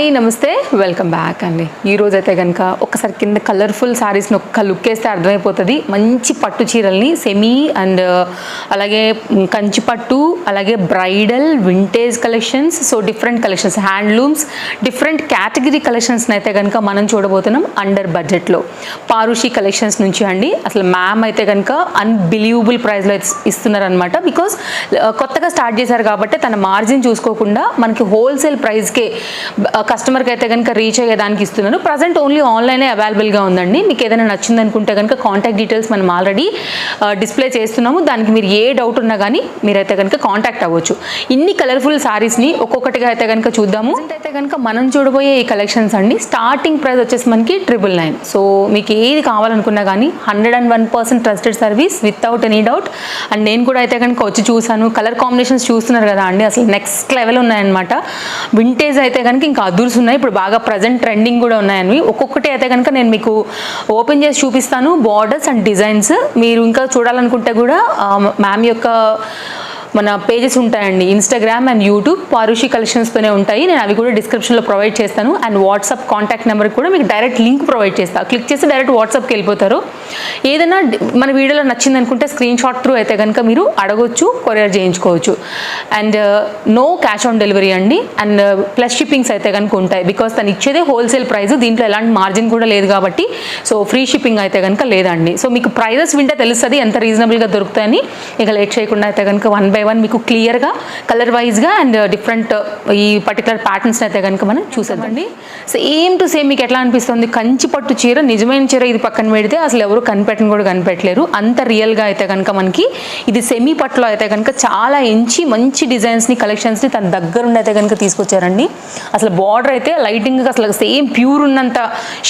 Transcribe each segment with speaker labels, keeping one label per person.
Speaker 1: Hi నమస్తే. Welcome back అండి. ఈ అయితే కనుక ఒకసారి కింద కలర్ఫుల్ శారీస్ని ఒక్క లుక్ వేస్తే అర్థమైపోతుంది. మంచి పట్టు చీరల్ని సెమీ అండ్ uh, అలాగే కంచి పట్టు అలాగే bridal vintage collections so different collections handlooms different category కలెక్షన్స్ని అయితే కనుక మనం చూడబోతున్నాం అండర్ బడ్జెట్లో పారుషి కలెక్షన్స్ నుంచి అండి. అసలు మ్యామ్ అయితే కనుక అన్బిలీవబుల్ ప్రైస్లో ఇస్తున్నారనమాట బికాస్ కొత్తగా స్టార్ట్ చేశారు కాబట్టి తన మార్జిన్ చూసుకోకుండా మనకి హోల్సేల్ ప్రైస్కే కస్టమర్కి అయితే కనుక రీచ్ అయ్యేదానికి ఇస్తున్నాను. ప్రజెంట్ ఓన్లీ ఆన్లైనే అవైలబుల్గా ఉందండి. మీకు ఏదైనా నచ్చింది అనుకుంటే కనుక కాంటాక్ట్ డీటెయిల్స్ మనం ఆల్రెడీ డిస్ప్లే చేస్తున్నాము. దానికి మీరు ఏ డౌట్ ఉన్నా కానీ మీరైతే కనుక కాంటాక్ట్ అవ్వచ్చు. ఇన్ని కలర్ఫుల్ సారీస్ని ఒక్కొక్కటిగా అయితే కనుక చూద్దాము. అయితే కనుక మనం చూడబోయే ఈ కలెక్షన్స్ అండి స్టార్టింగ్ ప్రైస్ వచ్చేసి మనకి ట్రిపుల్ నైన్ సో మీకు ఏది కావాలనుకున్నా కానీ hundred and one percent trusted service without any doubt and నేను కూడా అయితే కనుక వచ్చి చూశాను. కలర్ కాంబినేషన్స్ చూస్తున్నారు కదా అండి. అసలు నెక్స్ట్ లెవెల్ ఉన్నాయన్నమాట. వింటేజ్ అయితే కనుక ఇంకా అదుర్స్ ఉన్నాయి. ఇప్పుడు బాగా ప్రజెంట్ ట్రెండింగ్ కూడా ఉన్నాయని ఒక్కొక్కటి అయితే కనుక నేను మీకు ఓపెన్ చేసి చూపిస్తాను. బార్డర్స్ అండ్ డిజైన్స్ మీరు ఇంకా చూడాలనుకుంటే కూడా మ్యామ్ యొక్క మన పేజెస్ ఉంటాయండి. ఇన్స్టాగ్రామ్ అండ్ యూట్యూబ్ పారుషి కలెక్షన్స్తోనే ఉంటాయి. నేను అవి కూడా డిస్క్రిప్షన్లో ప్రొవైడ్ చేస్తాను. అండ్ వాట్సాప్ కాంటాక్ట్ నెంబర్ కూడా మీకు డైరెక్ట్ లింక్ ప్రొవైడ్ చేస్తాను క్లిక్ చేసి డైరెక్ట్ వాట్సాప్కి వెళ్ళిపోతారు. ఏదైనా మన వీడియోలో నచ్చింది అనుకుంటే స్క్రీన్ షాట్ త్రూ అయితే కనుక మీరు అడగొచ్చు కొరియర్ చేయించుకోవచ్చు. And no cash on delivery అండి. అండ్ ప్లస్ షిప్పింగ్స్ అయితే కనుక ఉంటాయి. బికాస్ తను ఇచ్చేదే హోల్సేల్ ప్రైస్ దీంట్లో ఎలాంటి మార్జిన్ కూడా లేదు కాబట్టి. సో ఫ్రీ షిప్పింగ్ అయితే కనుక లేదండి. సో మీకు ప్రైజెస్ వింటే తెలుస్తుంది. ఎంత రీజనబుల్గా దొరుకుతాయని. ఇక లేట్ చేయకుండా అయితే కనుక వన్ బై వన్ మీకు క్లియర్గా కలర్ వైజ్గా అండ్ డిఫరెంట్ ఈ పర్టికులర్ ప్యాటర్న్స్ అయితే కనుక మనం చూసేదండి సేమ్ టు సేమ్ మీకు ఎట్లా అనిపిస్తుంది? కంచి పట్టు చీర నిజమైన చీర ఇది పక్కన పెడితే అసలు ఎవరు కనిపెట్టని కూడా కనిపెట్టలేరు. అంత రియల్గా అయితే కనుక మనకి ఇది సెమీ పట్టులో అయితే కనుక చాలా ఎంచి మంచి డిజైన్స్ని కలెక్షన్స్ని తన దగ్గరుండి అయితే కనుక తీసుకొచ్చారండి. అసలు బార్డర్ అయితే లైటింగ్ అసలు సేమ్ ప్యూర్ ఉన్నంత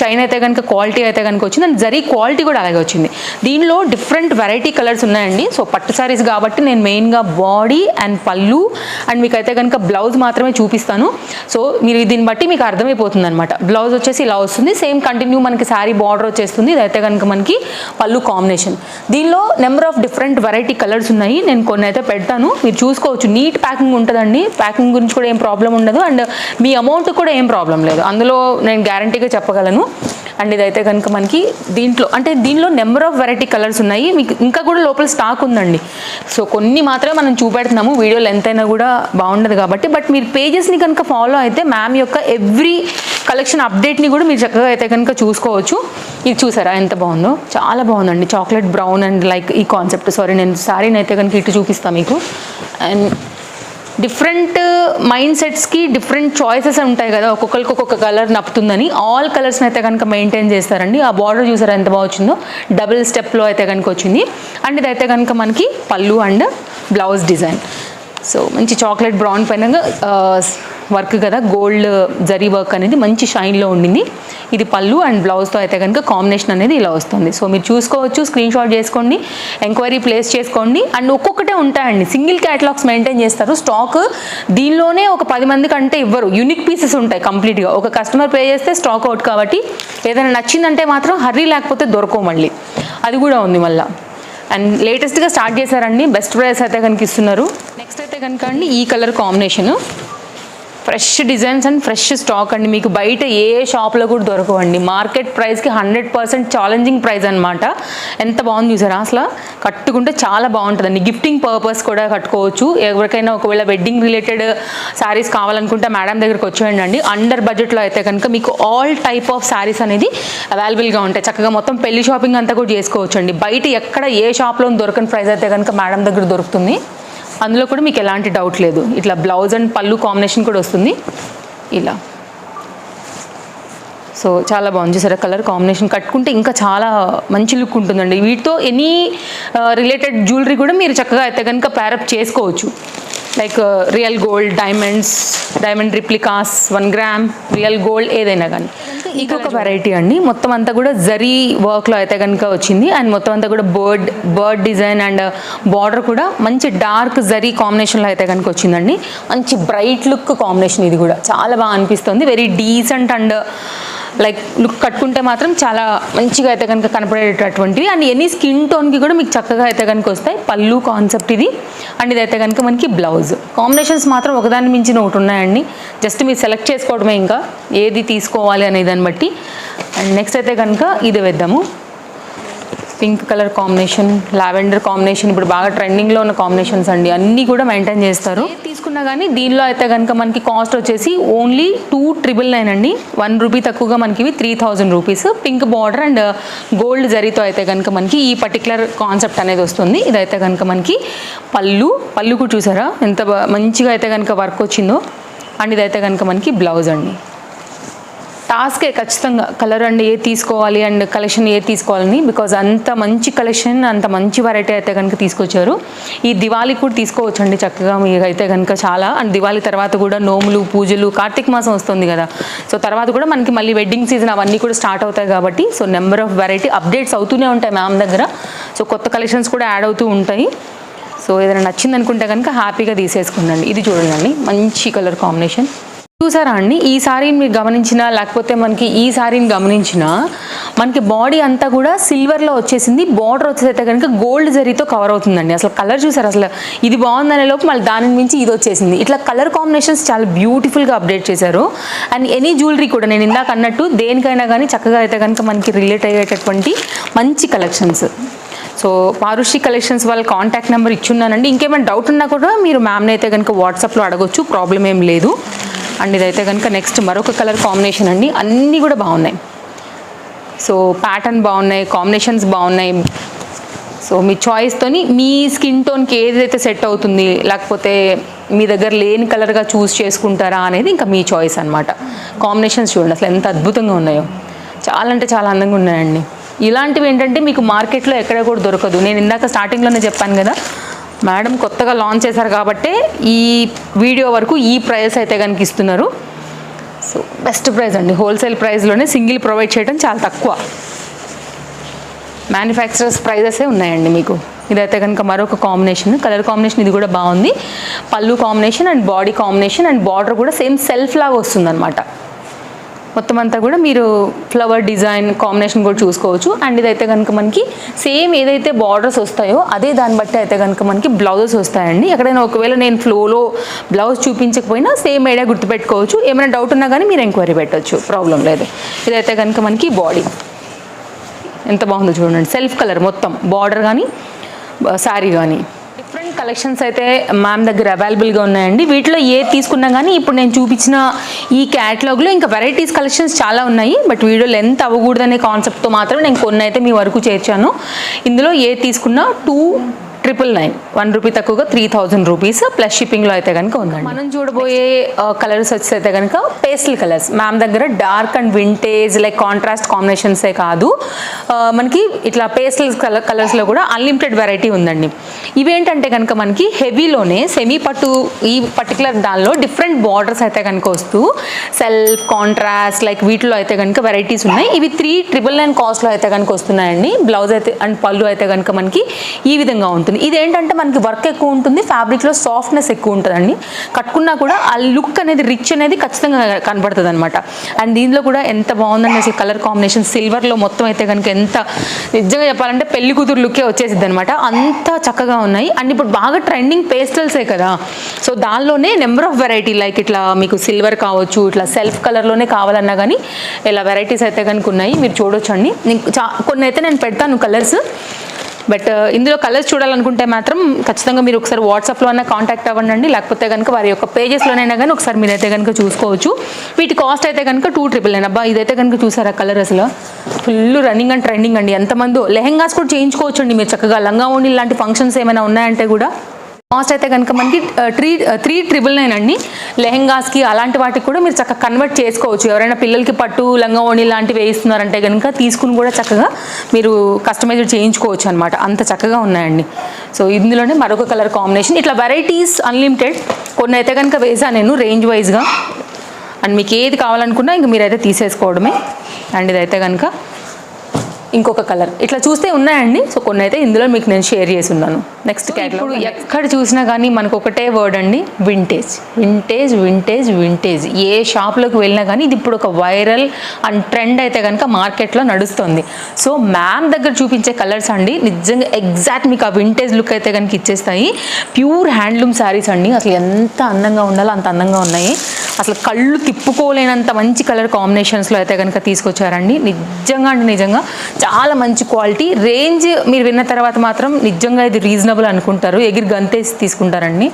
Speaker 1: షైన్ అయితే కనుక క్వాలిటీ అయితే కనుక వచ్చింది. అండ్ జరీ క్వాలిటీ కూడా అలాగే వచ్చింది. దీనిలో డిఫరెంట్ వెరైటీ కలర్స్ ఉన్నాయండి. సో పట్టు సారీస్ కాబట్టి నేను మెయిన్గా బాడీ అండ్ పళ్ళు అండ్ మీకైతే కనుక బ్లౌజ్ మాత్రమే చూపిస్తాను. సో మీరు దీన్ని బట్టి మీకు అర్థమైపోతుంది అనమాట బ్లౌజ్ వచ్చేసి ఇలా వస్తుంది. సేమ్ కంటిన్యూ మనకి శారీ బార్డర్ వచ్చేస్తుంది. ఇదైతే కనుక మనకి పళ్ళు కాంబినేషన్. దీనిలో number of different variety colours ఉన్నాయి. నేను కొన్ని అయితే పెడతాను. మీరు చూసుకోవచ్చు. నీట్ ప్యాకింగ్ ఉంటుందండి. ప్యాకింగ్ గురించి కూడా ఏం ప్రాబ్లం ఉండదు. అండ్ మీ అమౌంట్ కూడా ఏం ప్రాబ్లం లేదు. అందులో నేను గ్యారంటీగా చెప్పగలను. అండ్ ఇదైతే కనుక మనకి దీంట్లో అంటే దీనిలో నెంబర్ ఆఫ్ వెరైటీ కలర్స్ ఉన్నాయి. మీకు ఇంకా కూడా లోపల స్టాక్ ఉందండి. సో కొన్ని మాత్రమే మనం చూపెడుతున్నాము వీడియో లెంత్ అయినా కూడా బాగుండదు కాబట్టి. బట్ మీరు పేజెస్ని కనుక ఫాలో అయితే మ్యామ్ యొక్క ఎవ్రీ కలెక్షన్ అప్డేట్ని కూడా మీరు చక్కగా అయితే కనుక చూసుకోవచ్చు. ఇది చూసారా? ఎంత బాగుందో. చాలా బాగుందండి. చాక్లెట్ బ్రౌన్ అండ్ లైక్ ఈ కాన్సెప్ట్ సారీ నేను సారీని అయితే కనుక ఇటు చూపిస్తాను మీకు. అండ్ డిఫరెంట్ మైండ్ సెట్స్కి డిఫరెంట్ చాయిసెస్ ఉంటాయి కదా ఒక్కొక్కరికి ఒక్కొక్క కలర్ నప్పుతుందని. ఆల్ కలర్స్ని అయితే కనుక మెయింటైన్ చేస్తారండి. ఆ బార్డర్ చూసారా ఎంత బాగా వచ్చిందో? డబుల్ స్టెప్లో అయితే కనుక వచ్చింది. అండ్ ఇదైతే కనుక మనకి పళ్ళు అండ్ బ్లౌజ్ డిజైన్. సో మంచి చాక్లెట్ బ్రౌన్ పైన వర్క్ కదా గోల్డ్ జరీ వర్క్ అనేది మంచి షైన్లో ఉండింది. ఇది పళ్ళు అండ్ బ్లౌజ్తో అయితే కనుక కాంబినేషన్ అనేది ఇలా వస్తుంది. సో మీరు చూసుకోవచ్చు స్క్రీన్ షాట్ చేసుకోండి ఎంక్వైరీ ప్లేస్ చేసుకోండి. అండ్ ఒక్కొక్కటే ఉంటాయండి. సింగిల్ క్యాటలాగ్స్ మెయింటైన్ చేస్తారు. స్టాక్ దీనిలోనే ఒక పది మంది కంటే ఇవ్వరు. యూనిక్ పీసెస్ ఉంటాయి కంప్లీట్గా. ఒక కస్టమర్ పే చేస్తే స్టాక్ అవుట్ కాబట్టి ఏదైనా నచ్చిందంటే మాత్రం హర్రీ లేకపోతే దొరకవు మళ్ళీ. అది కూడా ఉంది మళ్ళీ. అండ్ లేటెస్ట్గా స్టార్ట్ చేశారండి. బెస్ట్ ప్రైస్ అయితే కనుక ఇస్తున్నారు. నెక్స్ట్ అయితే కనుక అండి ఈ colour combination. Fresh designs and fresh stock అండి. మీకు బయట ఏ షాప్లో కూడా దొరకవండి. మార్కెట్ ప్రైస్కి హండ్రెడ్ పర్సెంట్ ఛాలెంజింగ్ ప్రైస్ అనమాట ఎంత బాగుంది చూసారా? అసలు కట్టుకుంటే చాలా బాగుంటుందండి. గిఫ్టింగ్ పర్పస్ కూడా కట్టుకోవచ్చు. ఎవరికైనా ఒకవేళ వెడ్డింగ్ రిలేటెడ్ శారీస్ కావాలనుకుంటే మేడం దగ్గరికి వచ్చేయండి అండి. అండర్ బడ్జెట్లో అయితే కనుక మీకు ఆల్ టైప్ ఆఫ్ శారీస్ అనేది అవైలబుల్గా ఉంటాయి. చక్కగా మొత్తం పెళ్ళి షాపింగ్ అంతా కూడా చేసుకోవచ్చు అండి బయట ఎక్కడ ఏ షాప్లో దొరకని ప్రైస్ అయితే కనుక మేడం దగ్గర దొరుకుతుంది. అందులో కూడా మీకు ఎలాంటి డౌట్ లేదు. ఇట్లా బ్లౌజ్ అండ్ పళ్ళు కాంబినేషన్ కూడా వస్తుంది. ఇలా. సో చాలా బాగుంది చూసారా? కలర్ కాంబినేషన్ కట్టుకుంటే ఇంకా చాలా మంచి లుక్ ఉంటుందండి. వీటితో ఎనీ రిలేటెడ్ జ్యువెలరీ కూడా మీరు చక్కగా అయితే కనుక ప్యారప్ చేసుకోవచ్చు. Like real gold diamonds diamond replicas one gram real gold ఏదైనా కానీ. ఇంకొక వెరైటీ అండి. మొత్తం అంతా కూడా జరీ వర్క్లో అయితే కనుక వచ్చింది. అండ్ మొత్తం అంతా కూడా bird bird design and border కూడా మంచి డార్క్ జరీ కాంబినేషన్లో అయితే కనుక వచ్చిందండి. మంచి బ్రైట్ లుక్ కాంబినేషన్ ఇది కూడా. చాలా బాగా అనిపిస్తుంది. Very decent and like look కట్టుకుంటే మాత్రం చాలా మంచిగా అయితే కనుక కనపడేటటువంటివి అండ్ ఎనీ స్కిన్ టోన్కి కూడా మీకు చక్కగా అయితే కనుక వస్తాయి. పళ్ళు కాన్సెప్ట్ ఇది. అండ్ ఇదైతే కనుక మనకి బ్లౌజ్ కాంబినేషన్స్ మాత్రం ఒకదాని మించిన ఒకటి ఉన్నాయండి. జస్ట్ మీరు సెలెక్ట్ చేసుకోవడమే ఇంకా. ఏది తీసుకోవాలి అనే దాన్ని బట్టి. అండ్ నెక్స్ట్ అయితే కనుక ఇది వేద్దాము. Pink colour combination lavender combination ఇప్పుడు బాగా ట్రెండింగ్లో ఉన్న కాంబినేషన్స్ అండి. అన్నీ కూడా మెయింటైన్ చేస్తారు. తీసుకున్నా కానీ దీనిలో అయితే కనుక మనకి కాస్ట్ వచ్చేసి ఓన్లీ టూ ట్రిపుల్ నైన్ అండి. వన్ రూపీ తక్కువగా మనకి ఇవి three thousand rupees. Pink border and gold జరీతో అయితే కనుక మనకి ఈ పర్టికులర్ కాన్సెప్ట్ అనేది వస్తుంది. ఇదైతే కనుక మనకి పళ్ళు పళ్ళు కూడా చూసారా? ఎంత మంచిగా అయితే కనుక వర్క్ వచ్చిందో. అండ్ ఇదైతే కనుక మనకి బ్లౌజ్ అండి. టాస్కే ఖచ్చితంగా కలర్ అండ్ ఏ తీసుకోవాలి అండ్ కలెక్షన్ ఏ తీసుకోవాలని బికాజ్ అంత మంచి కలెక్షన్ అంత మంచి వెరైటీ అయితే కనుక తీసుకొచ్చారు. ఈ దివాళీ కూడా తీసుకోవచ్చండి చక్కగా మీకు అయితే కనుక చాలా. అండ్ దివాళీ తర్వాత కూడా నోములు పూజలు కార్తీక మాసం వస్తుంది కదా. సో తర్వాత కూడా మనకి మళ్ళీ వెడ్డింగ్ సీజన్ అవన్నీ కూడా స్టార్ట్ అవుతాయి కాబట్టి so number of variety updates అవుతూనే ఉంటాయి మ్యామ్ దగ్గర. సో కొత్త కలెక్షన్స్ కూడా యాడ్ అవుతూ ఉంటాయి. సో ఏదైనా నచ్చిందనుకుంటే కనుక హ్యాపీగా తీసేసుకుందండి ఇది చూడండి మంచి కలర్ కాంబినేషన్ చూసారా అండి? ఈ సారీని మీరు గమనించినా లేకపోతే మనకి ఈ సారీని గమనించినా మనకి బాడీ అంతా కూడా సిల్వర్లో వచ్చేసింది. బార్డర్ వచ్చేసైతే కనుక గోల్డ్ జరీతో కవర్ అవుతుందండి. అసలు కలర్ చూసారు? అసలు ఇది బాగుందనే లోపు మళ్ళీ దాని మించి ఇది వచ్చేసింది. ఇట్లా కలర్ కాంబినేషన్స్ చాలా బ్యూటిఫుల్గా అప్డేట్ చేశారు. అండ్ ఎనీ జ్యువెలరీ కూడా నేను ఇందాక అన్నట్టు దేనికైనా కానీ చక్కగా అయితే కనుక మనకి రిలేట్ అయ్యేటటువంటి మంచి కలెక్షన్స్. సో పారుషి కలెక్షన్స్ వాళ్ళ కాంటాక్ట్ నెంబర్ ఇచ్చున్నానండి. ఇంకేమైనా డౌట్ ఉన్నా కూడా మీరు మ్యామ్ని అయితే కనుక వాట్సాప్లో అడగొచ్చు. ప్రాబ్లం ఏం లేదు. అండ్ ఇదైతే కనుక నెక్స్ట్ మరొక కలర్ కాంబినేషన్ అండి. అన్నీ కూడా బాగున్నాయి. సో ప్యాటర్న్ బాగున్నాయి కాంబినేషన్స్ బాగున్నాయి. సో మీ చాయిస్తోని మీ స్కిన్ టోన్కి ఏదైతే సెట్ అవుతుంది లేకపోతే మీ దగ్గర లేని కలర్గా చూస్ చేసుకుంటారా అనేది ఇంకా మీ చాయిస్ అనమాట కాంబినేషన్స్ చూడండి అసలు ఎంత అద్భుతంగా ఉన్నాయో. చాలా అంటే చాలా అందంగా ఉన్నాయండి. ఇలాంటివి ఏంటంటే మీకు మార్కెట్లో ఎక్కడ కూడా దొరకదు. నేను ఇందాక స్టార్టింగ్లోనే చెప్పాను కదా మేడం కొత్తగా లాంచ్ చేశారు కాబట్టే ఈ వీడియో వరకు ఈ ప్రైస్ అయితే కనుక ఇస్తున్నారు. సో బెస్ట్ ప్రైస్ అండి. హోల్సేల్ ప్రైస్లోనే సింగిల్ ప్రొవైడ్ చేయడం చాలా తక్కువ. మ్యానుఫ్యాక్చరర్స్ ప్రైజెసే ఉన్నాయండి మీకు. ఇదైతే కనుక మరొక కాంబినేషన్ కలర్ కాంబినేషన్ ఇది కూడా బాగుంది. పళ్ళు combination and body combination and border కూడా సేమ్ సెల్ఫ్ లాగా వస్తుందన్నమాట. మొత్తం అంతా కూడా మీరు ఫ్లవర్ డిజైన్ కాంబినేషన్ కూడా చూసుకోవచ్చు. అండ్ ఇదైతే కనుక మనకి సేమ్ ఏదైతే బార్డర్స్ వస్తాయో అదే దాన్ని బట్టి అయితే కనుక మనకి బ్లౌజెస్ వస్తాయండి. ఎక్కడైనా ఒకవేళ నేను ఫ్లోలో బ్లౌజ్ చూపించకపోయినా సేమ్ ఐడియా గుర్తుపెట్టుకోవచ్చు. ఏమైనా డౌట్ ఉన్నా కానీ మీరు ఎంక్వైరీ పెట్టవచ్చు ప్రాబ్లం లేదు. ఇదైతే కనుక మనకి బాడీ ఎంత బాగుందో చూడండి. సెల్ఫ్ కలర్ మొత్తం. బార్డర్ కానీ శారీ కానీ కలెక్షన్స్ అయితే మ్యామ్ దగ్గర అవైలబుల్గా ఉన్నాయండి. వీటిలో ఏ తీసుకున్నా కానీ ఇప్పుడు నేను చూపించిన ఈ క్యాటలాగ్లో ఇంకా వెరైటీస్ కలెక్షన్స్ చాలా ఉన్నాయి. బట్ వీడియో లెంత్ అవ్వకూడదనే కాన్సెప్ట్తో మాత్రం నేను కొన్ని అయితే మీ వరకు చేర్చాను. ఇందులో ఏ తీసుకున్నా two triple nine. One rupee తక్కువగా త్రీ థౌజండ్ రూపీస్ ప్లస్ షిప్పింగ్లో అయితే కనుక ఉందండి. మనం చూడబోయే కలర్స్ వచ్చి అయితే కనుక పేస్టల్ కలర్స్ మ్యామ్ దగ్గర dark and vintage like contrast కాంబినేషన్సే కాదు. మనకి ఇట్లా పేస్టల్ కలర్ కలర్స్లో కూడా అన్లిమిటెడ్ వెరైటీ ఉందండి. ఇవేంటంటే కనుక మనకి హెవీలోనే సెమీ పట్టు ఈ పర్టికులర్ దానిలో డిఫరెంట్ బార్డర్స్ అయితే కనుక వస్తూ సెల్ఫ్ కాంట్రాస్ట్ లైక్ వీటిలో అయితే కనుక వెరైటీస్ ఉన్నాయి. ఇవి త్రీ ట్రిపుల్ నైన్ కాస్ట్లో అయితే కనుక వస్తున్నాయండి. బ్లౌజ్ అయితే అండ్ పళ్ళు అయితే కనుక మనకి ఈ విధంగా ఉంటుంది. ఇది ఏంటంటే మనకి వర్క్ ఎక్కువ ఉంటుంది ఫ్యాబ్రిక్లో సాఫ్ట్నెస్ ఎక్కువ ఉంటుందండి. కట్టుకున్నా కూడా ఆ లుక్ అనేది రిచ్ అనేది ఖచ్చితంగా కనబడుతుంది అనమాట అండ్ దీనిలో కూడా ఎంత బాగుందండి అసలు కలర్ కాంబినేషన్ సిల్వర్లో మొత్తం అయితే కనుక ఎంత నిజంగా చెప్పాలంటే పెళ్ళి కూతురు లుక్కే వచ్చేసిద్ది అనమాట అంత చక్కగా ఉన్నాయి. అండ్ ఇప్పుడు బాగా ట్రెండింగ్ పేస్టల్సే కదా. సో దానిలోనే నెంబర్ ఆఫ్ వెరైటీ లైక్ ఇట్లా మీకు సిల్వర్ కావచ్చు ఇట్లా సెల్ఫ్ కలర్లోనే కావాలన్నా కానీ ఇలా వెరైటీస్ అయితే కనుక ఉన్నాయి. మీరు చూడొచ్చండి. చా కొన్ని అయితే నేను పెడతాను కలర్స్ బట్ uh, ఇందులో కలర్స్ చూడాలనుకుంటే మాత్రం ఖచ్చితంగా మీరు ఒకసారి వాట్సాప్లో అయినా కాంటాక్ట్ అవ్వండి లేకపోతే కనుక వారి యొక్క పేజెస్లోనైనా కానీ ఒకసారి మీరైతే కనుక చూసుకోవచ్చు. వీటి కాస్ట్ అయితే కనుక టూ ట్రిపుల్ నైన్. అబ్బా ఇదైతే కనుక చూసారా కలర్ అసలు? ఫుల్ రన్నింగ్ అండ్ ట్రెండింగ్ అండి. ఎంతమందో లెహెంగాస్ కూడా చేయించుకోవచ్చు అండి మీరు చక్కగా లంగా ఓణి ఇలాంటి ఫంక్షన్స్ ఏమైనా ఉన్నాయంటే కూడా. కాస్ట్ అయితే కనుక మనకి త్రీ త్రీ ట్రిపుల్ నైన్ అండి. లెహెంగాస్కి అలాంటి వాటికి కూడా మీరు చక్కగా కన్వర్ట్ చేసుకోవచ్చు. ఎవరైనా పిల్లలకి పట్టు లంగా ఓణి లాంటివి వేయిస్తున్నారంటే కనుక తీసుకుని కూడా చక్కగా మీరు కస్టమైజ్ చేయించుకోవచ్చు అనమాట అంత చక్కగా ఉన్నాయండి. సో ఇందులోనే మరొక కలర్ కాంబినేషన్ ఇట్లా వెరైటీస్ అన్లిమిటెడ్ కొన్ని అయితే కనుక వేసాను నేను రేంజ్ వైజ్గా అండ్ మీకు ఏది కావాలనుకున్నా ఇంక మీరైతే తీసేసుకోవడమే. అండ్ ఇదైతే కనుక ఇంకొక కలర్ ఇట్లా చూస్తే ఉన్నాయండి. సో కొన్ని అయితే ఇందులో మీకు నేను షేర్ చేసి ఉన్నాను నెక్స్ట్ ఇప్పుడు ఎక్కడ చూసినా కానీ మనకు ఒకటే వర్డ్ అండి వింటేజ్ వింటేజ్ వింటేజ్ వింటేజ్ ఏ షాప్లోకి వెళ్ళినా కానీ ఇది ఇప్పుడు ఒక వైరల్ అండ్ ట్రెండ్ అయితే కనుక మార్కెట్లో నడుస్తుంది. సో మ్యామ్ దగ్గర చూపించే కలర్స్ అండి నిజంగా ఎగ్జాక్ట్ మీకు ఆ వింటేజ్ లుక్ అయితే కనుక ఇచ్చేస్తాయి. ప్యూర్ హ్యాండ్లూమ్ శారీస్ అండి. అసలు ఎంత అందంగా ఉండాలో అంత అందంగా ఉన్నాయి. అసలు కళ్ళు తిప్పుకోలేనంత మంచి కలర్ కాంబినేషన్స్లో అయితే కనుక తీసుకొచ్చారండి. నిజంగా అంటే నిజంగా చాలా మంచి క్వాలిటీ. రేంజ్ మీరు విన్న తర్వాత మాత్రం నిజంగా ఇది రీజనబుల్ అనుకుంటారు. ఎగిరి గంతేసి తీసుకుంటారండి.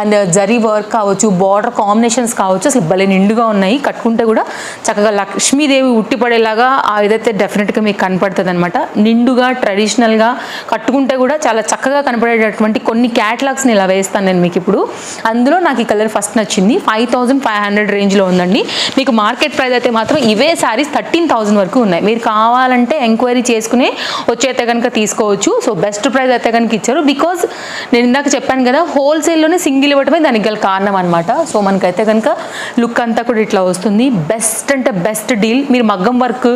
Speaker 1: అండ్ జరీ వర్క్ కావచ్చు బార్డర్ కాంబినేషన్స్ కావచ్చు అసలు భలే నిండుగా ఉన్నాయి. కట్టుకుంటే కూడా చక్కగా లక్ష్మీదేవి ఉట్టిపడేలాగా ఆ డెఫినెట్గా మీకు కనపడుతుంది అనమాట నిండుగా ట్రెడిషనల్గా కట్టుకుంటే కూడా చాలా చక్కగా కనపడేటటువంటి కొన్ని క్యాటలాగ్స్ని ఇలా వేస్తాను నేను మీకు ఇప్పుడు. అందులో నాకు ఈ కలర్ ఫస్ట్ నచ్చింది. ఫైవ్ థౌసండ్ ఫైవ్ హండ్రెడ్ రేంజ్లో ఉందండి. మీకు మార్కెట్ ప్రైస్ అయితే మాత్రం ఇవే సారీస్ థర్టీన్ థౌసండ్ వరకు ఉన్నాయి. మీరు కావాలంటే ఎంక్వైరీ చేసుకుని వచ్చైతే కనుక తీసుకోవచ్చు. సో బెస్ట్ ప్రైస్ అయితే కనుక ఇచ్చారు. బికాజ్ నేను ఇందాక చెప్పాను కదా హోల్సేల్లోనే సింగిల్ ఇవ్వడమే దానికి గల కారణం అనమాట సో మనకైతే కనుక లుక్ అంతా కూడా ఇట్లా వస్తుంది. బెస్ట్ అంటే బెస్ట్ డీల్ మీరు మగ్గం వర్క్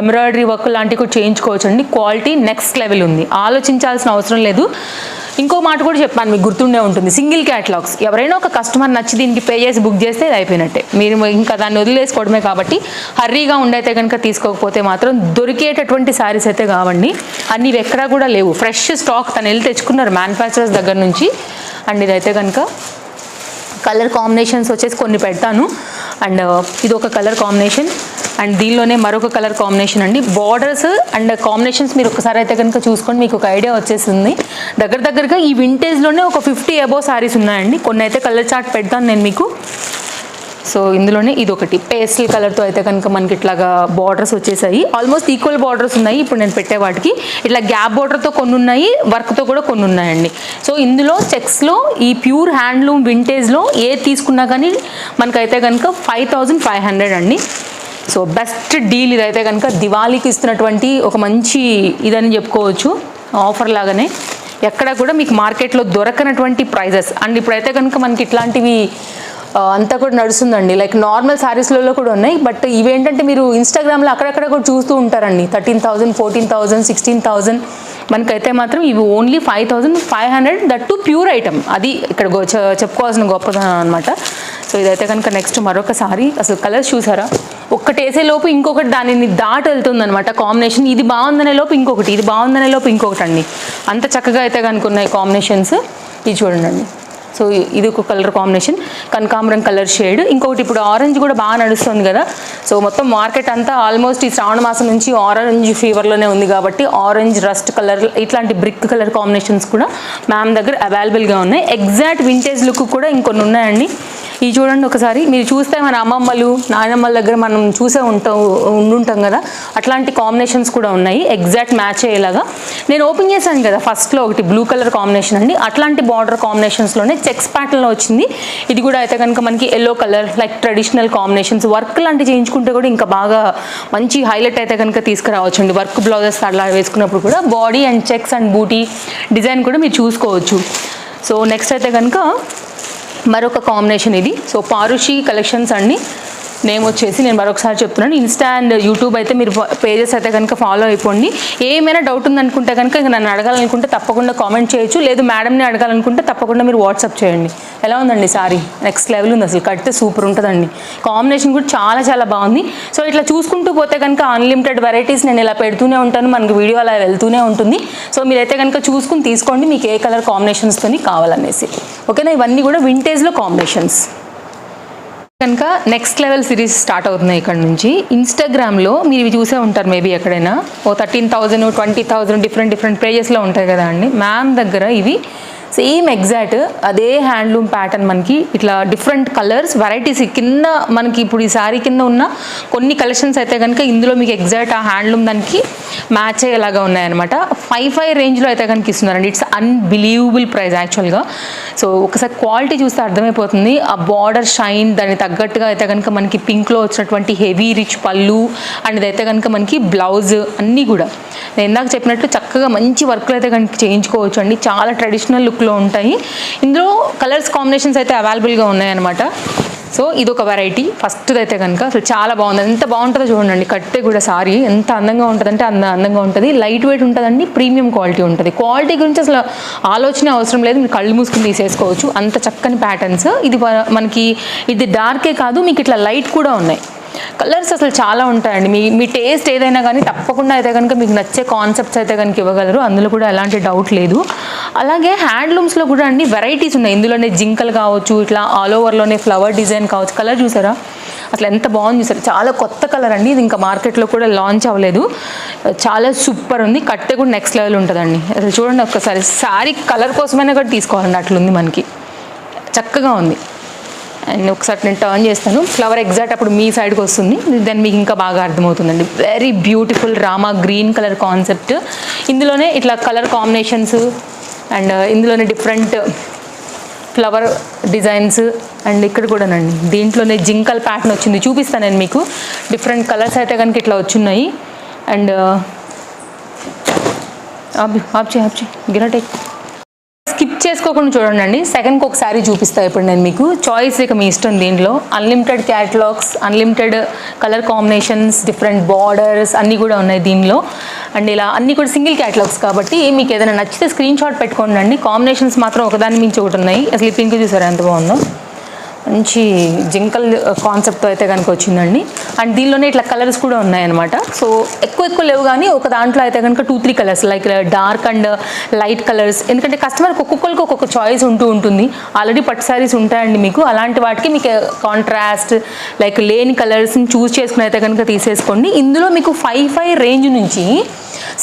Speaker 1: ఎంబ్రాయిడరీ వర్క్ లాంటివి కూడా చేయించుకోవచ్చు అండి క్వాలిటీ నెక్స్ట్ లెవెల్ ఉంది. ఆలోచించాల్సిన అవసరం లేదు. ఇంకో మాట కూడా చెప్పాను మీకు గుర్తుండే ఉంటుంది. సింగిల్ క్యాటలాగ్స్ ఎవరైనా ఒక కస్టమర్ నచ్చి దీనికి పే చేసి బుక్ చేస్తే ఇది అయిపోయినట్టే. మీరు ఇంకా దాన్ని వదిలేసుకోవడమే కాబట్టి హర్రీగా ఉండైతే కనుక తీసుకోకపోతే మాత్రం దొరికేటటువంటి శారీస్ అయితే కావండి. అన్ని ఎక్కడా కూడా లేవు. ఫ్రెష్ స్టాక్ తను వెళ్ళి తెచ్చుకున్నారు మ్యానుఫ్యాక్చరర్స్ దగ్గర నుంచి. అండ్ ఇదైతే కనుక కలర్ కాంబినేషన్స్ వచ్చేసి కొన్ని పెడతాను. అండ్ uh, ఇది ఒక కలర్ కాంబినేషన్ అండ్ దీనిలోనే మరొక కలర్ కాంబినేషన్ అండి. బార్డర్స్ అండ్ కాంబినేషన్స్ మీరు ఒకసారి అయితే కనుక చూసుకోండి మీకు ఒక ఐడియా వచ్చేసింది. దగ్గర దగ్గరగా ఈ వింటేజ్లోనే ఒక ఫిఫ్టీ అబోవ్ సారీస్ ఉన్నాయండి. కొన్ని అయితే కలర్ చార్ట్ పెడతాను నేను మీకు. సో ఇందులోనే ఇది ఒకటి పేస్టల్ కలర్తో అయితే కనుక మనకి ఇట్లాగా బార్డర్స్ వచ్చేసాయి. ఆల్మోస్ట్ ఈక్వల్ బార్డర్స్ ఉన్నాయి. ఇప్పుడు నేను పెట్టే వాటికి. ఇట్లా గ్యాప్ బార్డర్తో కొన్ని ఉన్నాయి వర్క్తో కూడా కొన్ని ఉన్నాయండి. సో ఇందులో చెక్స్లో ఈ ప్యూర్ హ్యాండ్లూమ్ వింటేజ్లో ఏ తీసుకున్నా కానీ మనకైతే కనుక ఫైవ్ థౌజండ్ ఫైవ్ హండ్రెడ్ అండి. సో బెస్ట్ డీల్ ఇదైతే కనుక దివాళీకి ఇస్తున్నటువంటి ఒక మంచి ఇదని చెప్పుకోవచ్చు ఆఫర్ లాగానే. ఎక్కడ కూడా మీకు మార్కెట్లో దొరకనటువంటి ప్రైజెస్ అండ్ ఇప్పుడైతే కనుక మనకి ఇట్లాంటివి అంతా కూడా నడుస్తుందండి. లైక్ నార్మల్ శారీస్లలో కూడా ఉన్నాయి బట్ ఇవేంటంటే మీరు ఇన్స్టాగ్రామ్లో అక్కడక్కడ కూడా చూస్తూ ఉంటారండి. Thirteen thousand fourteen thousand sixteen thousand మనకైతే మాత్రం ఇవి only five thousand five hundred that to pure item అది ఇక్కడ గో- చెప్పుకోవాల్సిన గొప్పదనం అనమాట సో ఇదైతే కనుక నెక్స్ట్ మరొకసారి. అసలు కలర్స్ చూసారా? ఒక్కటేసే లోపు ఇంకొకటి దానిని దాట వెళ్తుంది అనమాట కాంబినేషన్ ఇది బాగుందనే లోపు ఇంకొకటి ఇది బాగుందనే లోపు ఇంకొకటి అండి. అంత చక్కగా అయితే కనుక ఉన్నాయి కాంబినేషన్స్ ఇది చూడండి. సో ఇది ఒక కలర్ కాంబినేషన్ కనకాంబరం కలర్ షేడ్ ఇంకొకటి ఇప్పుడు ఆరెంజ్ కూడా బాగా నడుస్తుంది కదా. సో మొత్తం మార్కెట్ అంతా ఆల్మోస్ట్ ఈ శ్రావణ మాసం నుంచి ఆరెంజ్ ఫీవర్లోనే ఉంది కాబట్టి ఆరెంజ్ రస్ట్ కలర్ ఇట్లాంటి బ్రిక్ కలర్ కాంబినేషన్స్ కూడా మ్యామ్ దగ్గర అవైలబుల్గా ఉన్నాయి. ఎగ్జాక్ట్ వింటేజ్ లుక్ కూడా ఇంకొన్ని ఉన్నాయండి. ఇవి చూడండి ఒకసారి మీరు చూస్తే మన అమ్మమ్మలు నాయనమ్మల దగ్గర మనం చూసే ఉంటాం ఉండుంటాం కదా అట్లాంటి కాంబినేషన్స్ కూడా ఉన్నాయి ఎగ్జాక్ట్ మ్యాచ్ అయ్యేలాగా. నేను ఓపెన్ చేశాను కదా ఫస్ట్లో ఒకటి బ్లూ కలర్ కాంబినేషన్ అండి. అట్లాంటి బార్డర్ కాంబినేషన్స్లోనే చెక్స్ ప్యాటర్న్లో వచ్చింది. ఇది కూడా అయితే కనుక మనకి yellow colour like traditional combinations work లాంటి చేయించుకుంటే కూడా ఇంకా బాగా మంచి హైలైట్ అయితే కనుక తీసుకురావచ్చు అండి వర్క్ బ్లౌజెస్ అలా వేసుకున్నప్పుడు కూడా body and checks and booti design కూడా మీరు చూసుకోవచ్చు. సో నెక్స్ట్ అయితే కనుక మరొక కాంబినేషన్ ఇది. సో పారుషి కలెక్షన్స్ అండి నేమ్ వచ్చేసి నేను మరొకసారి చెప్తున్నాను. ఇన్స్టా అండ్ యూట్యూబ్ అయితే మీరు పేజెస్ అయితే కనుక ఫాలో అయిపోండి. ఏమైనా డౌట్ ఉందనుకుంటే కనుక ఇంక నన్ను అడగాలనుకుంటే తప్పకుండా కామెంట్ చేయొచ్చు. లేదు మేడంని అడగాలనుకుంటే తప్పకుండా మీరు వాట్సాప్ చేయండి. ఎలా ఉందండి సారీ నెక్స్ట్ లెవెల్ ఉంది అసలు. కడితే సూపర్ ఉంటుందండి. కాంబినేషన్ కూడా చాలా చాలా బాగుంది. సో ఇట్లా చూసుకుంటూ పోతే కనుక అన్లిమిటెడ్ వెరైటీస్ నేను ఇలా పెడుతూనే ఉంటాను. మనకి వీడియో అలా వెళ్తూనే ఉంటుంది. సో మీరైతే కనుక చూసుకుని తీసుకోండి. మీకు ఏ కలర్ కాంబినేషన్స్తోని కావాలనేసి. ఓకేనా ఇవన్నీ కూడా వింటేజ్లో కాంబినేషన్స్ కనుక నెక్స్ట్ లెవెల్ సిరీస్ స్టార్ట్ అవుతున్నాయి ఇక్కడ నుంచి. ఇన్స్టాగ్రామ్లో మీరు ఇవి చూసే ఉంటారు మేబీ ఎక్కడైనా. ఓ thirteen thousand twenty thousand different different పేజెస్లో ఉంటాయి కదా అండి. మ్యామ్ దగ్గర ఇవి సేమ్ ఎగ్జాక్ట్ అదే హ్యాండ్లూమ్ ప్యాటర్న్ మనకి ఇట్లా డిఫరెంట్ కలర్స్ వెరైటీస్ కింద మనకి ఇప్పుడు ఈ శారీ కింద ఉన్న కొన్ని కలెక్షన్స్ అయితే కనుక ఇందులో మీకు ఎగ్జాక్ట్ ఆ హ్యాండ్లూమ్ దానికి మ్యాచ్ అయ్యేలాగా ఉన్నాయన్నమాట. ఫైవ్ ఫైవ్ రేంజ్లో అయితే కనుక ఇస్తున్నారండి. ఇట్స్ అన్బిలీవబుల్ ప్రైస్ యాక్చువల్గా సో ఒకసారి క్వాలిటీ చూస్తే అర్థమైపోతుంది. ఆ బార్డర్ షైన్ దానికి తగ్గట్టుగా అయితే కనుక మనకి పింక్లో వచ్చినటువంటి హెవీ రిచ్ పళ్ళు అండ్ ఇదైతే కనుక మనకి బ్లౌజ్ అన్నీ కూడా. నేను ఇందాక చెప్పినట్టు చక్కగా మంచి వర్క్లు అయితే కనుక చేయించుకోవచ్చు అండి చాలా ట్రెడిషనల్ లుక్లో ఉంటాయి. ఇందులో కలర్స్ కాంబినేషన్స్ అయితే అవైలబుల్గా ఉన్నాయన్నమాట. సో ఇది ఒక వెరైటీ ఫస్ట్ది అయితే కనుక అసలు చాలా బాగుంది. ఎంత బాగుంటుందో చూడండి. కట్టే కూడా సారీ. ఎంత అందంగా ఉంటుందంటే అంద అందంగా ఉంటుంది. లైట్ వెయిట్ ఉంటుందండి. ప్రీమియం క్వాలిటీ ఉంటుంది. క్వాలిటీ గురించి అసలు ఆలోచన అవసరం లేదు. మీరు కళ్ళు మూసుకుని తీసేసుకోవచ్చు. అంత చక్కని ప్యాటర్న్స్ ఇది మనకి ఇది డార్కే కాదు. మీకు ఇట్లా లైట్ కూడా ఉన్నాయి. కలర్స్ అసలు చాలా ఉంటాయండి. మీ మీ టేస్ట్ ఏదైనా కానీ తప్పకుండా అయితే కనుక మీకు నచ్చే కాన్సెప్ట్స్ అయితే కనుక ఇవ్వగలరు. అందులో కూడా ఎలాంటి డౌట్ లేదు. అలాగే హ్యాండ్లూమ్స్లో కూడా అండి వెరైటీస్ ఉన్నాయి. ఇందులోనే జింకలు కావచ్చు ఇట్లా ఆల్ ఓవర్లోనే ఫ్లవర్ డిజైన్ కావచ్చు. కలర్ చూసారా? అసలు ఎంత బాగుంది చూసారు? చాలా కొత్త కలర్ అండి. ఇది ఇంకా మార్కెట్లో కూడా లాంచ్ అవ్వలేదు. చాలా సూపర్ ఉంది. కట్టే కూడా నెక్స్ట్ లెవెల్ ఉంటుందండి. అసలు చూడండి ఒక్కసారి. శారీ కలర్ కోసమైనా కూడా తీసుకోవాలండి. అట్లుంది మనకి. చక్కగా ఉంది. అండ్ ఒకసారి నేను టర్న్ చేస్తాను. ఫ్లవర్ ఎగ్జాక్ట్ అప్పుడు మీ సైడ్కి వస్తుంది. దెన్ మీకు ఇంకా బాగా అర్థమవుతుందండి. Very beautiful Rama green colour concept ఇందులోనే ఇట్లా కలర్ కాంబినేషన్స్ అండ్ ఇందులోనే డిఫరెంట్ ఫ్లవర్ డిజైన్స్ అండ్ ఇక్కడ కూడానండి. దీంట్లోనే జింకల్ ప్యాటర్న్ వచ్చింది. చూపిస్తాను నేను మీకు. డిఫరెంట్ కలర్స్ అయితే కనుక ఇట్లా వచ్చున్నాయి. అండ్ uh, ఆప్ ఆప్ చే స్కిప్ చేసుకోకుండా చూడండి. అండి సెకండ్కి ఒకసారి చూపిస్తా ఇప్పుడు నేను మీకు. చాయిస్ ఇక మీ ఇష్టం దీంట్లో. Unlimited catalogues unlimited colour combinations different borders అన్నీ కూడా ఉన్నాయి దీనిలో అండ్ ఇలా అన్నీ కూడా సింగిల్ క్యాటలాగ్స్ కాబట్టి మీకు ఏదైనా నచ్చితే స్క్రీన్ షాట్ పెట్టుకోండి అండి. కాంబినేషన్స్ మాత్రం ఒకదాని మించి ఒకటి ఉన్నాయి. అసలు ఈ పింక్ చూసారా ఎంత బాగుందో? మంచి జింకల్ కాన్సెప్ట్ అయితే కనుక వచ్చిందండి. అండ్ దీనిలోనే ఇట్లా కలర్స్ కూడా ఉన్నాయన్నమాట. సో ఎక్కువ ఎక్కువ లేవు కానీ ఒక దాంట్లో అయితే కనుక two three colours like dark and light colours ఎందుకంటే కస్టమర్కి ఒక్కొక్కరికి ఒక్కొక్క చాయిస్ ఉంటూ ఉంటుంది. ఆల్రెడీ పట్టు సారీస్ ఉంటాయండి మీకు. అలాంటి వాటికి మీకు కాంట్రాస్ట్ లైక్ లేని కలర్స్ని చూస్ చేసుకుని అయితే కనుక తీసేసుకోండి. ఇందులో మీకు ఫైవ్ ఫైవ్ రేంజ్ నుంచి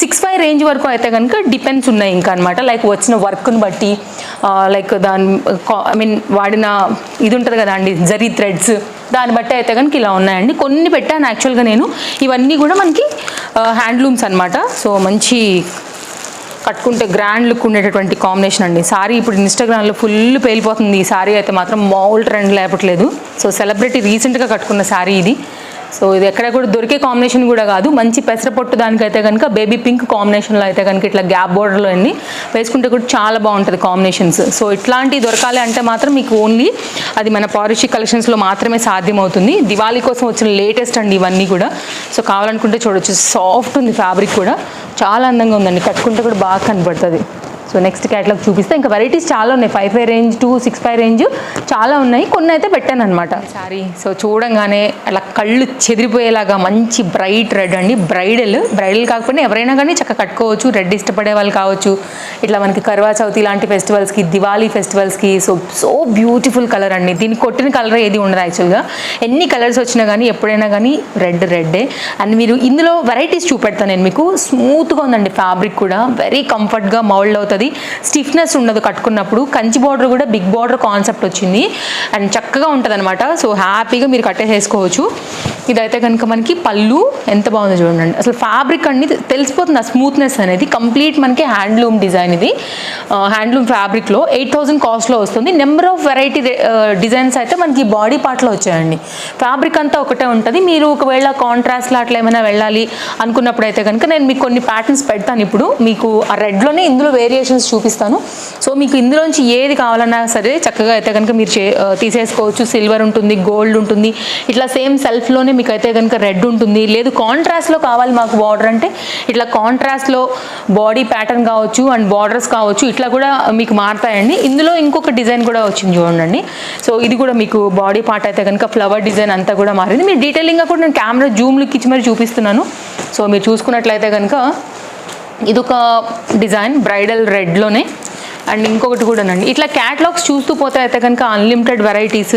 Speaker 1: సిక్స్ ఫైవ్ రేంజ్ వరకు అయితే కనుక డిపెండ్స్ ఉన్నాయి ఇంకా అనమాట లైక్ వచ్చిన వర్క్ని బట్టి లైక్ దాని ఐ మీన్ వాడిన ఇది ఉంటుంది కదా అండి జరీ థ్రెడ్స్ దాన్ని బట్టి అయితే కనుక ఇలా ఉన్నాయండి. కొన్ని పెట్టాను యాక్చువల్గా నేను. ఇవన్నీ కూడా మనకి హ్యాండ్లూమ్స్ అనమాట సో మంచి కట్టుకుంటే గ్రాండ్ లుక్ ఉండేటటువంటి కాంబినేషన్ అండి. సారీ ఇప్పుడు ఇన్స్టాగ్రామ్లో ఫుల్ పేలిపోతుంది. ఈ సారీ అయితే మాత్రం మామూలు ట్రెండ్ లేపట్లేదు. సో సెలబ్రిటీ రీసెంట్గా కట్టుకున్న సారీ ఇది. సో ఇది ఎక్కడ కూడా దొరికే కాంబినేషన్ కూడా కాదు. మంచి పెసరపొట్టు దానికైతే కనుక బేబీ పింక్ కాంబినేషన్లో అయితే కనుక ఇట్లా గ్యాప్ బోర్డర్లో అన్ని వేసుకుంటే కూడా చాలా బాగుంటుంది కాంబినేషన్స్ సో ఇట్లాంటివి దొరకాలి అంటే మాత్రం మీకు ఓన్లీ అది మన పారిషి కలెక్షన్స్లో మాత్రమే సాధ్యమవుతుంది. దివాళీ కోసం వచ్చిన లేటెస్ట్ అండి ఇవన్నీ కూడా. సో కావాలనుకుంటే చూడొచ్చు. సాఫ్ట్ ఉంది ఫ్యాబ్రిక్ కూడా. చాలా అందంగా ఉందండి. కట్టుకుంటే కూడా బాగా కనబడుతుంది సో నెక్స్ట్ క్యాటలాగ్ చూపిస్తే. ఇంకా వెరైటీస్ చాలా ఉన్నాయి. Five five range to six five range చాలా ఉన్నాయి. కొన్ని అయితే పెట్టాను అనమాట సారీ సో చూడంగానే అలా కళ్ళు చెదిరిపోయేలాగా మంచి బ్రైట్ రెడ్ అండి. బ్రైడల్ బ్రైడల్ కాకపోయినా ఎవరైనా కానీ చక్కగా కట్టుకోవచ్చు. రెడ్ ఇష్టపడే వాళ్ళు కావచ్చు. ఇట్లా మనకి కర్వా చౌతి ఇలాంటి ఫెస్టివల్స్కి దివాళీ ఫెస్టివల్స్కి సో సో బ్యూటిఫుల్ కలర్ అండి. దీనికి కొట్టిన కలర్ ఏది ఉండదు యాక్చువల్గా ఎన్ని కలర్స్ వచ్చినా కానీ ఎప్పుడైనా కానీ రెడ్ రెడ్డే అండ్ మీరు ఇందులో వెరైటీస్ చూపెడతాను నేను మీకు. స్మూత్గా ఉందండి ఫ్యాబ్రిక్ కూడా. వెరీ కంఫర్ట్గా మౌల్డ్ అవుతుంది. స్టిఫ్నెస్ ఉండదు కట్టుకున్నప్పుడు. కంచి బార్డర్ కూడా బిగ్ బార్డర్ కాన్సెప్ట్ వచ్చింది. అండ్ చక్కగా ఉంటుంది అనమాట సో హ్యాపీగా మీరు కట్టేసేసుకోవచ్చు. ఇదైతే కనుక మనకి పళ్ళు ఎంత బాగుందో చూడండి. అసలు ఫ్యాబ్రిక్ అన్ని తెలిసిపోతుంది. ఆ స్మూత్నెస్ అనేది కంప్లీట్ మనకి హ్యాండ్లూమ్ డిజైన్ ఇది. హ్యాండ్లూమ్ ఫ్యాబ్రిక్లో ఎయిట్ థౌసండ్ కాస్ట్లో వస్తుంది. నెంబర్ ఆఫ్ వెరైటీ డిజైన్స్ అయితే మనకి బాడీ పార్ట్లో వచ్చాయండి. ఫ్యాబ్రిక్ అంతా ఒకటే ఉంటుంది. మీరు ఒకవేళ కాంట్రాస్ట్లో అట్లా ఏమైనా వెళ్ళాలి అనుకున్నప్పుడు అయితే కనుక నేను మీకు కొన్ని ప్యాటర్న్స్ పెడతాను. ఇప్పుడు మీకు ఆ రెడ్లోనే ఇందులో వేరియేషన్స్ చూపిస్తాను. సో మీకు ఇందులోంచి ఏది కావాలన్నా సరే చక్కగా అయితే కనుక మీరు చే తీసేసుకోవచ్చు. సిల్వర్ ఉంటుంది గోల్డ్ ఉంటుంది. ఇట్లా సేమ్ సెల్ఫ్లోనే మీకు అయితే కనుక రెడ్ ఉంటుంది. లేదు కాంట్రాస్ట్లో కావాలి మాకు బార్డర్ అంటే ఇట్లా కాంట్రాస్ట్లో బాడీ ప్యాటర్న్ కావచ్చు అండ్ బార్డర్స్ కావచ్చు ఇట్లా కూడా మీకు మారుతాయండి. ఇందులో ఇంకొక డిజైన్ కూడా వచ్చింది చూడండి. సో ఇది కూడా మీకు బాడీ పార్ట్ అయితే కనుక ఫ్లవర్ డిజైన్ అంతా కూడా మారింది. మీరు డీటెయిలింగ్గా కూడా నేను కెమెరా జూమ్ లుక్ ఇచ్చి మరి చూపిస్తున్నాను. సో మీరు చూసుకున్నట్లయితే కనుక ఇది ఒక డిజైన్ బ్రైడల్ రెడ్లోనే అండ్ ఇంకొకటి కూడానండి ఇట్లా క్యాటలాగ్స్ చూస్తూ పోతే అయితే కనుక అన్లిమిటెడ్ వెరైటీస్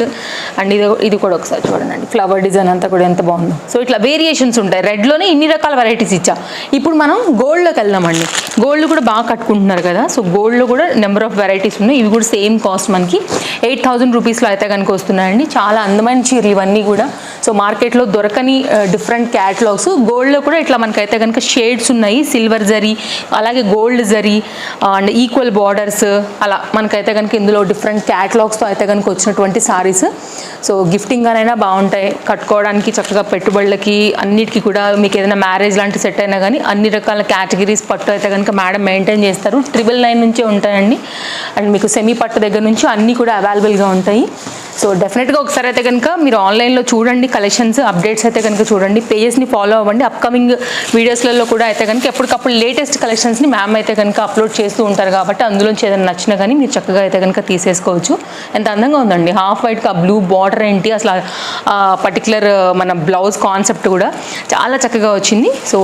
Speaker 1: అండ్ ఇది ఇది కూడా ఒకసారి చూడండి ఫ్లవర్ డిజైన్ అంతా కూడా ఎంత బాగుందో. సో ఇట్లా వేరియేషన్స్ ఉంటాయి. రెడ్లోనే ఇన్ని రకాల వెరైటీస్ ఇచ్చా. ఇప్పుడు మనం గోల్డ్లోకి వెళ్దామండి గోల్డ్ కూడా బాగా కట్టుకుంటున్నారు కదా. సో గోల్డ్లో కూడా నెంబర్ ఆఫ్ వెరైటీస్ ఉన్నాయి. ఇవి కూడా సేమ్ కాస్ట్ మనకి. ఎయిట్ థౌజండ్ రూపీస్లో అయితే కనుక వస్తున్నాయండి. చాలా అందమైన చీరలు ఇవన్నీ కూడా. సో మార్కెట్లో దొరకని డిఫరెంట్ క్యాటలాగ్స్ గోల్డ్లో కూడా ఇట్లా మనకైతే కనుక షేడ్స్ ఉన్నాయి. సిల్వర్ జరీ అలాగే gold zari and equal borders అలా మనకైతే కనుక ఇందులో డిఫరెంట్ క్యాటలాగ్స్తో అయితే కనుక వచ్చినటువంటి సారీస్. సో గిఫ్టింగ్ అయినా బాగుంటాయి. కట్టుకోవడానికి చక్కగా పెట్టుబడులకి అన్నిటికీ కూడా మీకు ఏదైనా మ్యారేజ్ లాంటి సెట్ అయినా కానీ అన్ని రకాల కేటగిరీస్ పట్టు అయితే కనుక మేడం మెయింటైన్ చేస్తారు. ట్రిపుల్ నైన్ నుంచే ఉంటాయండి. అండ్ మీకు సెమీ పట్టు దగ్గర నుంచి అన్నీ కూడా అవైలబుల్గా ఉంటాయి. సో డెఫినెట్గా ఒకసారి అయితే కనుక మీరు ఆన్లైన్లో చూడండి కలెక్షన్స్ అప్డేట్స్ అయితే కనుక చూడండి. పేజెస్ని ఫాలో అవ్వండి. అప్కమింగ్ వీడియోస్లలో కూడా అయితే కనుక ఎప్పటికప్పుడు లేటెస్ట్ కలెక్షన్స్ని మ్యామ్ అయితే కనుక అప్లోడ్ చేస్తూ ఉంటారు కాబట్టి అందులోంచి ఏదైనా నచ్చినా కానీ మీరు చక్కగా అయితే కనుక తీసేసుకోవచ్చు. ఎంత అందంగా ఉందండి. హాఫ్ వైట్కి ఆ బ్లూ బార్డర్ ఏంటి? అసలు పర్టికులర్ మన బ్లౌజ్ కాన్సెప్ట్ కూడా చాలా చక్కగా వచ్చింది. సో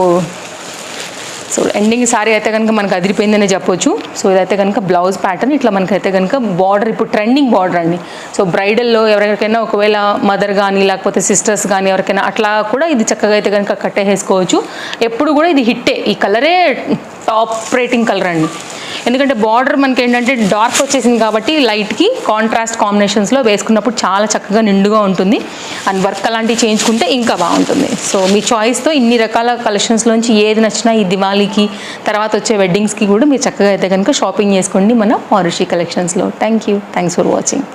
Speaker 1: సో ఎండింగ్ సారీ అయితే కనుక మనకు అదిరిపోయిందనే చెప్పొచ్చు. సో ఇదైతే కనుక బ్లౌజ్ ప్యాటర్న్ ఇట్లా మనకైతే కనుక బార్డర్ ఇప్పుడు ట్రెండింగ్ బార్డర్ అండి. సో బ్రైడల్లో ఎవరికైనా ఒకవేళ మదర్ కానీ లేకపోతే సిస్టర్స్ కానీ ఎవరికైనా అట్లా కూడా ఇది చక్కగా అయితే కనుక కట్టేసుకోవచ్చు ఎప్పుడు కూడా ఇది హిట్టే ఈ కలరే టాప్ రేటింగ్ కలర్ అండి. ఎందుకంటే బార్డర్ మనకి ఏంటంటే డార్క్ వచ్చేసింది కాబట్టి లైట్కి కాంట్రాస్ట్ కాంబినేషన్స్లో వేసుకున్నప్పుడు చాలా చక్కగా నిండుగా ఉంటుంది. అండ్ వర్క్ అలాంటివి చేయించుకుంటే ఇంకా బాగుంటుంది. సో మీ చాయిస్తో ఇన్ని రకాల కలెక్షన్స్లోంచి ఏది నచ్చినా ఈ దివాళీకి తర్వాత వచ్చే వెడ్డింగ్స్కి కూడా మీరు చక్కగా అయితే కనుక షాపింగ్ చేసుకోండి మన మారుషి కలెక్షన్స్లో thank you thanks for watching